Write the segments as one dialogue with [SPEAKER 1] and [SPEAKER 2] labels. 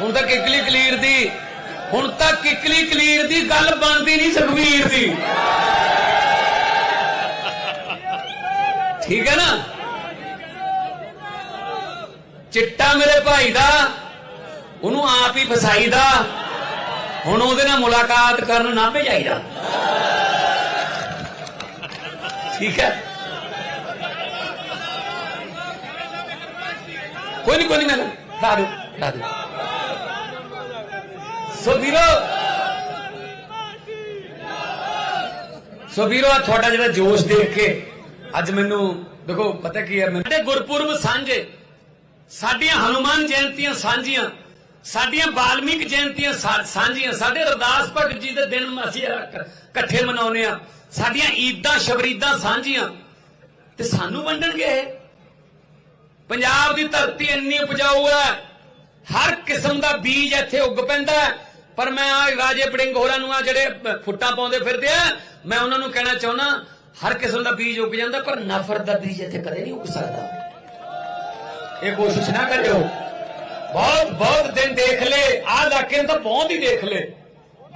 [SPEAKER 1] ਹੁਣ ਤਾਂ ਕਿਕਲੀ ਕਲੀਰ ਦੀ, ਹੁਣ ਤਾਂ ਕਿਕਲੀ ਕਲੀਰ ਦੀ ਗੱਲ ਬਣਦੀ ਨਹੀਂ ਸੁਖਵੀਰ ਦੀ। ਠੀਕ ਹੈ ਨਾ? ਚਿੱਟਾ ਮੇਰੇ ਭਾਈ ਦਾ, ਉਹਨੂੰ ਆਪ ਹੀ ਫਸਾਈਦਾ ਹੁਣ ਉਹਦੇ ਨਾਲ ਮੁਲਾਕਾਤ ਕਰਨ ਨਾ ਭੇਜਾਈਦਾ ਠੀਕ ਹੈ? ਕੋਈ ਨਹੀਂ ਕੋਈ ਨਹੀਂ ਮੈਂ ਲਾ ਦੂ ਲਾ ਦੂ ਸੋ ਵੀਰੋ ਸੋ ਵੀਰੋ, ਆਹ ਤੁਹਾਡਾ ਜਿਹੜਾ ਜੋਸ਼ ਦੇਖ ਕੇ ਅੱਜ ਮੈਨੂੰ, ਦੇਖੋ, ਪਤਾ ਕੀ ਹੈ ਮੈਨੂੰ ਗੁਰਪੁਰਬ ਸਾਂਝੇ, ਸਾਡੀਆਂ ਹਨੂਮਾਨ ਜਯੰਤੀਆਂ ਸਾਂਝੀਆਂ, ਸਾਡੀਆਂ ਬਾਲਮੀਕ ਜਯੰਤੀਆਂ ਸਾਂਝੀਆਂ, ਸਾਡੇ ਅਰਦਾਸ ਭਗਤ ਜੀ ਦੇ ਦਿਨ ਅਸੀਂ ਇਕੱਠੇ ਮਨਾਉਂਦੇ ਆ ਸਾਡੀਆਂ ਈਦਾਂ, ਸ਼ਬਰੀਦਾਂ ਸਾਂਝੀਆਂ, ਤੇ ਸਾਨੂੰ ਵੰਡਣਗੇ ਇਹ ਪੰਜਾਬ ਦੀ ਧਰਤੀ ਇੰਨੀ ਉਪਜਾਊ ਹੈ, ਹਰ ਕਿਸਮ ਦਾ ਬੀਜ ਇੱਥੇ ਉੱਗ ਪੈਂਦਾ ਹੈ। ਪਰ ਮੈਂ ਆ ਰਾਜੇ ਬੜਿੰਗ ਹੋਰਾਂ ਨੂੰ ਆ ਜਿਹੜੇ ਪ- ਫੁੱਟਾਂ ਪਾਉਂਦੇ ਫਿਰਦੇ ਆ, ਮੈਂ ਉਹਨਾਂ ਨੂੰ ਕਹਿਣਾ ਚਾਹੁੰਦਾ, ਹਰ ਕਿਸਮ ਦਾ ਬੀਜ ਉੱਗ ਜਾਂਦਾ, ਪਰ ਨਫ਼ਰਤ ਦਾ ਬੀਜ ਇੱਥੇ ਕਦੇ ਨਹੀਂ ਉੱਗ ਸਕਦਾ। ਇਹ ਕੋਸ਼ਿਸ਼ ਨਾ ਕਰਿਓ। ਬਹੁਤ ਬਹੁਤ ਦਿਨ ਦੇਖ ਲੈ ਆ ਇਲਾਕੇ ਨੂੰ ਤਾਂ ਬਹੁਤ ਹੀ ਦੇਖ ਲੈ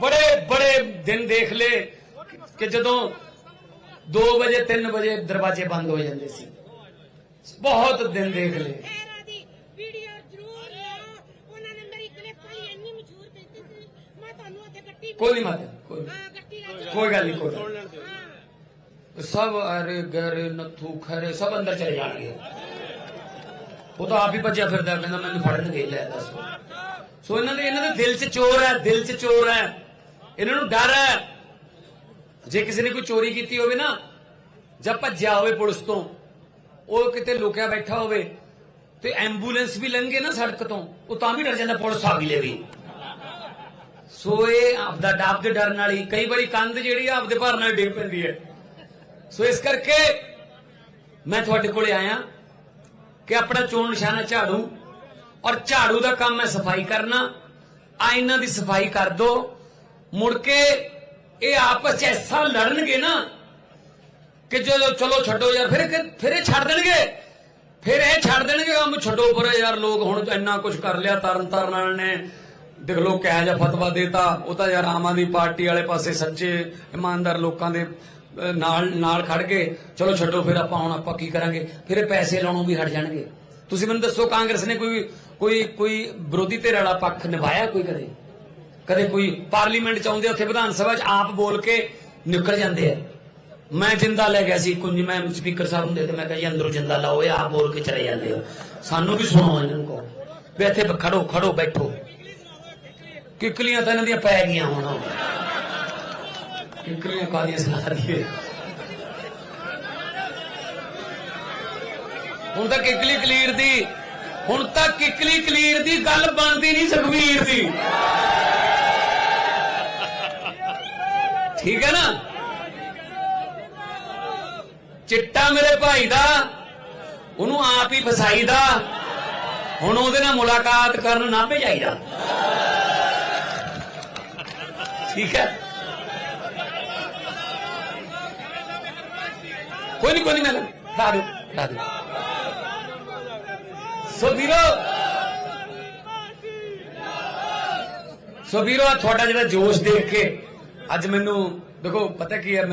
[SPEAKER 1] ਬੜੇ ਬੜੇ ਦਿਨ ਦੇਖ ਲੈ ਕਿ ਜਦੋਂ 2 ਵਜੇ 3 ਵਜੇ ਦਰਵਾਜ਼ੇ ਬੰਦ ਹੋ ਜਾਂਦੇ ਸੀ। ਬਹੁਤ ਦਿਨ ਦੇਖ ਲੈ
[SPEAKER 2] ਐਰਾ ਦੀ ਵੀਡੀਓ ਜ਼ਰੂਰ ਲਿਆਓ ਉਹਨਾਂ ਨੇ ਮੇਰੀ ਕਲਿੱਪ ਲਈ ਇੰਨੀ ਮਸ਼ਹੂਰ ਕੀਤੀ ਸੀ ਮੈਂ ਤੁਹਾਨੂੰ ਉੱਥੇ ਗੱਟੀ
[SPEAKER 1] ਕੋਈ ਨਹੀਂ ਮਾਤਾ ਕੋਈ
[SPEAKER 2] ਹਾਂ ਗੱਟੀ ਲੈ
[SPEAKER 1] ਕੋਈ ਗੱਲ ਨਹੀਂ, ਕੋਈ ਗੱਲ ਨਹੀਂ। ਸਭ ਨੱਥੂ ਉਹ ਤਾਂ ਆਪ ਹੀ ਭੱਜਿਆ ਫਿਰਦਾ, ਕਹਿੰਦਾ ਮੈਨੂੰ ਫੜਨਗੇ, ਲੈ ਦੱਸ। ਸੋ ਇਹਨਾਂ ਦੇ ਇਹਨਾਂ ਦੇ ਦਿਲ 'ਚ ਚੋਰ ਹੈ, ਦਿਲ 'ਚ ਚੋਰ ਹੈ। ਇਹਨਾਂ ਨੂੰ ਡਰ ਹੈ। ਜੇ ਕਿਸੇ ਨੇ ਕੋਈ ਚੋਰੀ ਕੀਤੀ ਹੋਵੇ ਨਾ, ਜਾਂ ਭੱਜਿਆ ਹੋਵੇ ਪੁਲਿਸ ਤੋਂ, ਉਹ ਕਿਤੇ ਲੁਕਿਆ ਬੈਠਾ ਹੋਵੇ, ਤੇ ਐਂਬੂਲੈਂਸ ਵੀ ਲੰਘੇ ਨਾ ਸੜਕ ਤੋਂ, ਉਹ ਤਾਂ ਵੀ ਡਰ ਜਾਂਦਾ, ਪੁਲਿਸ ਆ ਵੀ ਲੈ ਵੀ। ਸੋ ਇਹ ਆਪਦਾ ਡੱਬ ਦੇ ਡਰਨ ਵਾਲੀ, ਕਈ ਵਾਰੀ ਕੰਧ ਜਿਹੜੀ ਆਪਦੇ ਭਾਰ ਨਾਲ ਡਿੱਗ ਪੈਂਦੀ ਹੈ। ਸੋ ਇਸ ਕਰਕੇ ਮੈਂ ਤੁਹਾਡੇ ਕੋਲੇ ਆਇਆ ਕਿ ਆਪਣਾ ਚੋਣ ਨਿਸ਼ਾਨਾ ਝਾੜੂ ਔਰ ਝਾੜੂ ਦਾ ਕੰਮ ਹੈ ਸਫ਼ਾਈ ਕਰਨਾ, ਆ ਇਹਨਾਂ ਦੀ ਸਫ਼ਾਈ ਕਰ ਦੋ। ਮੁੜ ਕੇ ਇਹ ਆਪਸ ਚ ਐਸਾ ਲੜਨਗੇ ਨਾ ਕਿ ਜਦੋਂ ਚਲੋ ਛੱਡੋ ਯਾਰ, ਫਿਰ ਫਿਰ ਇਹ ਛੱਡ ਦੇਣਗੇ। ਫਿਰ ਇਹ ਛੱਡ ਦੇਣਗੇ, ਕੰਮ ਛੱਡੋ ਪਰ ਯਾਰ, ਲੋਕ ਹੁਣ ਇੰਨਾ ਕੁਝ ਕਰ ਲਿਆ, ਤਰਨ ਤਾਰਨ ਵਾਲਿਆਂ ਨੇ। ਦੇਖ ਲੋ ਕਿਹੋ ਜਿਹਾ ਫਤਵਾ ਦੇਤਾ। ਉਹ ਤਾਂ ਯਾਰ ਆਮ ਆਦਮੀ ਪਾਰਟੀ ਵਾਲੇ ਪਾਸੇ ਸੱਚੇ ਇਮਾਨਦਾਰ ਲੋਕਾਂ ਦੇ ਨਾਲ ਨਾਲ ਖੜ ਗਏ। ਚਲੋ ਛੱਡੋ, ਫਿਰ ਆਪਾਂ ਹੁਣ ਆਪਾਂ ਕੀ ਕਰਾਂਗੇ? ਫਿਰ ਇਹ ਪੈਸੇ ਲਾਉਣੋਂ ਵੀ ਹਟ ਜਾਣਗੇ। ਤੁਸੀਂ ਮੈਨੂੰ ਦੱਸੋ, ਕਾਂਗਰਸ ਨੇ ਕੋਈ ਕੋਈ ਕੋਈ ਵਿਰੋਧੀ ਧਿਰ ਵਾਲਾ ਪੱਖ ਨਿਭਾਇਆ ਕੋਈ ਕਦੇ? ਕਦੇ ਕੋਈ ਪਾਰਲੀਮੈਂਟ ਚ ਆਉਂਦੇ ਉੱਥੇ ਵਿਧਾਨ ਸਭਾ ਚ ਆਪ ਬੋਲ ਕੇ ਨਿਕਲ ਜਾਂਦੇ ਆ। ਮੈਂ ਜਿੰਦਾ ਲੈ ਗਿਆ ਸੀ, ਕੁੰਜ ਮੈਂ ਸਪੀਕਰ ਸਾਹਿਬ ਨੂੰ ਦੇ ਤੇ ਮੈਂ ਕਿਹਾ ਜੀ, ਅੰਦਰੋਂ ਜਿੰਦਾ ਲਾਓ, ਇਹ ਆਪ ਬੋਲ ਕੇ ਚਲੇ ਜਾਂਦੇ ਆ। ਸਾਨੂੰ ਵੀ ਸੁਣੋ ਇਹਨਾਂ ਨੂੰ ਕਹੋ। ਵੀ ਇੱਥੇ ਖੜੋ ਖੜੋ, ਬੈਠੋ। ਕਿਕਲੀਆਂ ਤਾਂ ਇਹਨਾਂ ਦੀਆਂ ਪੈ ਗਈਆਂ ਹੁਣ। ਕਿਕਲੀਆਂ ਕਾਦੀਆਂ ਸੁਣਾ ਦਈਏ ਹੁਣ ਤਾਂ ਕਿਕਲੀ ਕਲੀਰ ਦੀ, ਹੁਣ ਤਾਂ ਕਿਕਲੀ ਕਲੀਰ ਦੀ ਗੱਲ ਬਣਦੀ ਨਹੀਂ ਸੁਖਵੀਰ ਦੀ। ਠੀਕ ਹੈ ਨਾ? ਚਿੱਟਾ ਮੇਰੇ ਭਾਈ ਦਾ, ਉਹਨੂੰ ਆਪ ਹੀ ਫਸਾਈਦਾ ਹੁਣ ਉਹਦੇ ਨਾਲ ਮੁਲਾਕਾਤ ਕਰਨ ਨਾ ਭੇਜਾਈਦਾ ਠੀਕ ਹੈ। ਕੋਈ ਨਹੀਂ ਕੋਈ ਨਹੀਂ ਮੈਂ ਲਾ ਦੂ ਲਾ ਦੂ ਸੋ ਵੀਰੋ ਸੋ ਵੀਰੋ, ਆਹ ਤੁਹਾਡਾ ਜਿਹੜਾ ਜੋਸ਼ ਦੇਖ ਕੇ ਅੱਜ ਮੈਨੂੰ ਦੇਖੋ, ਪਤਾ ਕੀ ਹੈ ਮੈਨੂੰ